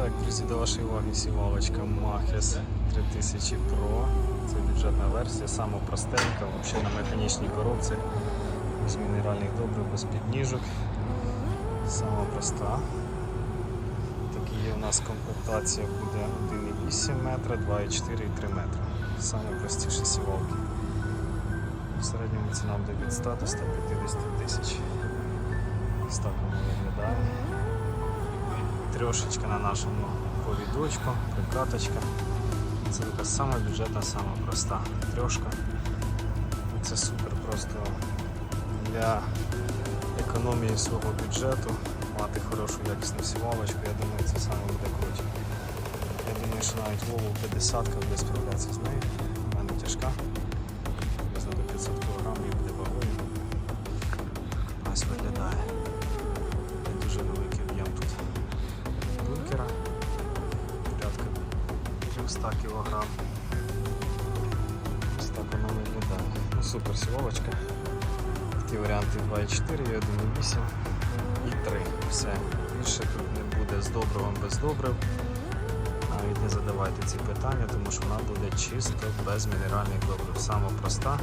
Так, друзі, до вашої уваги сівалочка Machis 3000 Pro. Це бюджетна версія, сама простенька, взагалі на механічній коробці, без мінеральних добрив, без підніжок. Сама проста. Такі є у нас комплектація буде 1,8 метра, 2,4 і 3 метра. Саме сівалки. В середньому ціна буде від 100 до 150 тисяч. Ось так воно виглядає. Трьошечка на нашому повідочку, прикаточка. Це така сама бюджетна, сама проста трьошка. Це супер просто для економії свого бюджету мати хорошу якісну сівалочку, я думаю, це саме буде круто. Я думаю, що навіть Вову 50 буде справлятися з нею. У мене тяжка. 300 кг. Ось так воно виглядає. Ну, супер сівалочка. Такі варіанти 2,4, 1,8 і 3. Все. Більше тут не буде з добривом без добрив. Навіть не задавайте ці питання, тому що вона буде чисто без мінеральних добрив. Саме проста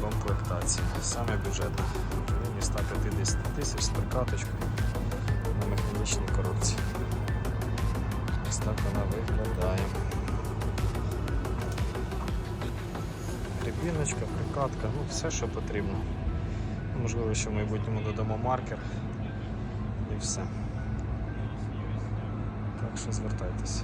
комплектація, саме бюджетна. В районі 150 тисяч з прикаточкою так вона виглядає. Рібіночка, прикатка, ну все, що потрібно. Можливо, що в майбутньому додамо маркер і все. Так що звертайтеся.